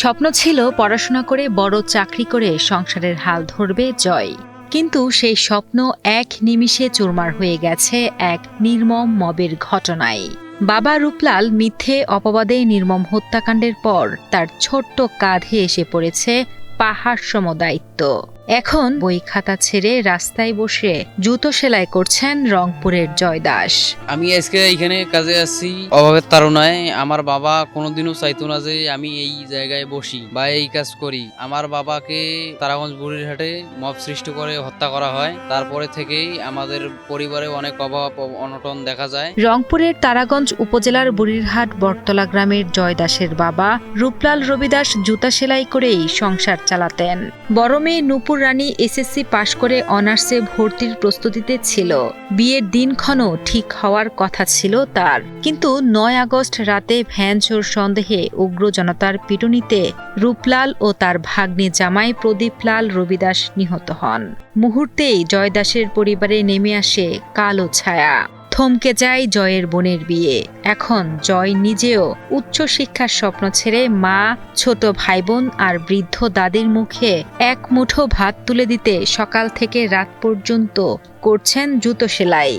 স্বপ্ন ছিল পড়াশোনা করে বড় চাকরি করে সংসারের হাল ধরবে জয়। কিন্তু সেই স্বপ্ন এক নিমিষে চুরমার হয়ে গেছে এক নির্মম মবের ঘটনায়। বাবা রূপলাল মিথ্যে অপবাদে নির্মম হত্যাকাণ্ডের পর তার ছোট্ট কাঁধে এসে পড়েছে পাহাড় সম দায়িত্ব এখন বই খাতা ছেড়ে রাস্তায় বসে জুতো সেলাই করছেন রংপুরের জয় দাস আমি আজকে এইখানে কাজে আসছি অভাবের তাড়নায় আমার বাবা কোনোদিনও চাইতো না যে আমি এই জায়গায় বসি বা এই কাজ করি। আমার বাবাকে তারাগঞ্জ বুড়িরহাটে মব সৃষ্টি করে হত্যা করা হয়। তারপরে থেকেই আমাদের পরিবারে অনেক অভাব অনটন দেখা যায়। রংপুরের তারাগঞ্জ উপজেলার বুড়িরহাট বটতলা গ্রামের জয় দাসের বাবা রূপলাল রবিদাস জুতা সেলাই করেই সংসার চালাতেন। বড় মেয়ে নূপুর রানী এসএসসি পাশ করে অনার্সে ভর্তির প্রস্তুতিতে ছিল। বিয়ের দিনক্ষণও ঠিক হওয়ার কথা ছিল তার। কিন্তু নয় আগস্ট রাতে ভ্যান চোর সন্দেহে উগ্র জনতার পিটুনিতে রূপলাল ও তার ভাগ্নে জামাই প্রদীপলাল রবিদাস নিহত হন। মুহূর্তেই জয়দাসের পরিবারে নেমে আসে কালো ছায়া। থমকে যায় জয়ের বোনের বিয়ে। এখন জয় নিজেও উচ্চশিক্ষার স্বপ্ন ছেড়ে মা, ছোট ভাই বোন আর বৃদ্ধ দাদির মুখে এক মুঠো ভাত তুলে দিতে সকাল থেকে রাত পর্যন্ত করছেন জুতো সেলাই।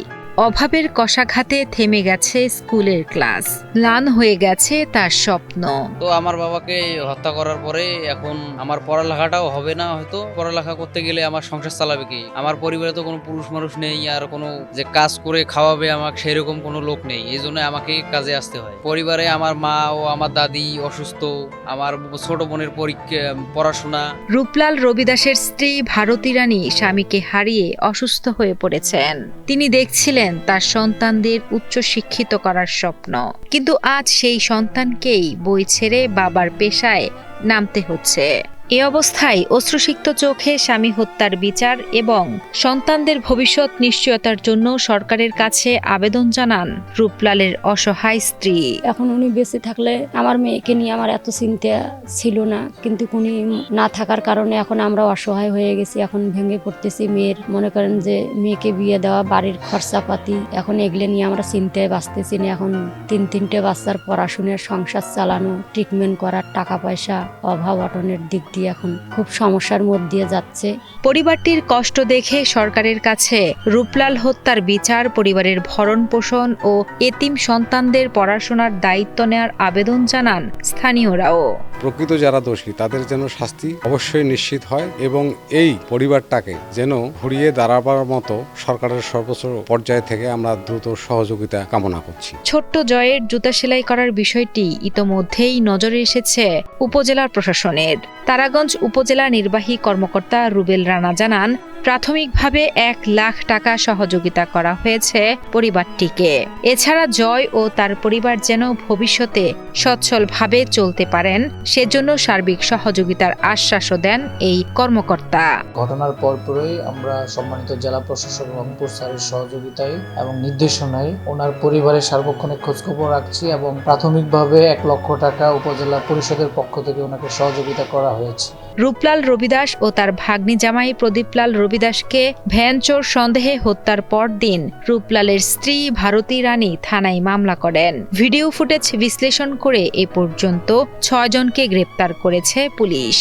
অভাবের কষাঘাতে থেমে গেছে স্কুলের ক্লাস। ম্লান হয়ে গেছে তার স্বপ্ন। তো আমার বাবাকে হত্যা করার পরে এখন আমার পড়ালেখাটাও হবে না হয়তো। পড়ালেখা করতে গেলে আমার সংসার চালাবে কি? আমার পরিবারে তো কোনো পুরুষ মানুষ নেই আর কোনো যে কাজ করে খাওয়াবে আমাকে সেরকম কোনো লোক নেই। এই জন্য আমাকে কাজে আসতে হয়। পরিবারে আমার মা ও আমার দাদি অসুস্থ আমার ছোট বোনের পরীক্ষা পড়াশোনা। রূপলাল রবিদাসের স্ত্রী ভারতী রানী স্বামীকে হারিয়ে অসুস্থ হয়ে পড়েছেন। তিনি দেখছিলেন তার সন্তানদের উচ্চ শিক্ষিত করার স্বপ্ন। কিন্তু আজ সেই সন্তানকেই বই ছেড়ে বাবার পেশায় নামতে হচ্ছে। এ অবস্থায় অশ্রুসিক্ত চোখে স্বামী হত্যার বিচার এবং সন্তানদের ভবিষ্যৎ নিশ্চয়তার জন্য সরকারের কাছে আবেদন জানান রূপলালের অসহায় স্ত্রী। এখন উনি বেঁচে থাকলে আমার মেয়েকে নিয়ে আমার এত চিন্তা ছিল না, কিন্তু উনি না থাকার কারণে এখন আমরা অসহায় হয়ে গেছি, এখন ভেঙে পড়তেছি মেয়ের। মনে করেন যে মেয়েকে বিয়ে দেওয়া, বাড়ির খরচাপাতি, এখন এগুলো নিয়ে আমরা চিন্তায় বাঁচতেছি না। এখন তিন তিনটে বাচ্চার পড়াশোনার সংসার চালানো ট্রিটমেন্ট করার টাকা পয়সা, অভাব অটনের দিক দিয়ে এখন খুব সমস্যার মধ্যে দিয়ে যাচ্ছে। পরিবারটির কষ্ট দেখে সরকারের কাছে রূপলাল হত্যার বিচার, পরিবারের ভরণ পোষণ ও এতিম সন্তানদের পড়াশোনার দায়িত্ব নেওয়ার আবেদন জানান স্থানীয়রাও। প্রকৃত যারা দোষী, তাদের যেন শাস্তি অবশ্যই নিশ্চিত হয় এবং এই পরিবারটাকে যেন ঘুরিয়ে দাঁড়াবার মতো সরকারের সর্বোচ্চ পর্যায় থেকে আমরা দ্রুত সহযোগিতা কামনা করছি। ছোট্ট জয়ের জুতা সেলাই করার বিষয়টি ইতোমধ্যেই নজরে এসেছে উপজেলার প্রশাসনের। তারাগঞ্জ উপজেলা নির্বাহী কর্মকর্তা রুবেল রানা জানান প্রাথমিকভাবে এক লাখ টাকা সহযোগিতা করা হয়েছে পরিবারটিকে। এছাড়া জয় ও তার পরিবার যেন ভবিষ্যতে সচ্ছলভাবে চলতে পারেন, সেজন্য সার্বিক সহযোগিতার আশ্বাসও দেন এই কর্মকর্তা। ঘটনার পরপরই আমরা সম্মানিত জেলা প্রশাসক রংপুর স্যারের সহযোগিতায় এবং নির্দেশনায় ওনার পরিবারের সার্বক্ষণিক খোঁজখবর রাখছি এবং প্রাথমিকভাবে এক লক্ষ টাকা উপজেলা পরিষদের পক্ষ থেকে ওনাকে সহযোগিতা করা হয়েছে। রূপলাল রবিদাস ও তার ভাগ্নি জামাই প্রদীপলাল রবিদাসকে ভ্যানচোর সন্দেহে হত্যার পরদিন রূপলালের স্ত্রী ভারতী রানী থানায় মামলা করেন। ভিডিও ফুটেজ বিশ্লেষণ করে এ পর্যন্ত ছয়জনকে গ্রেপ্তার করেছে পুলিশ।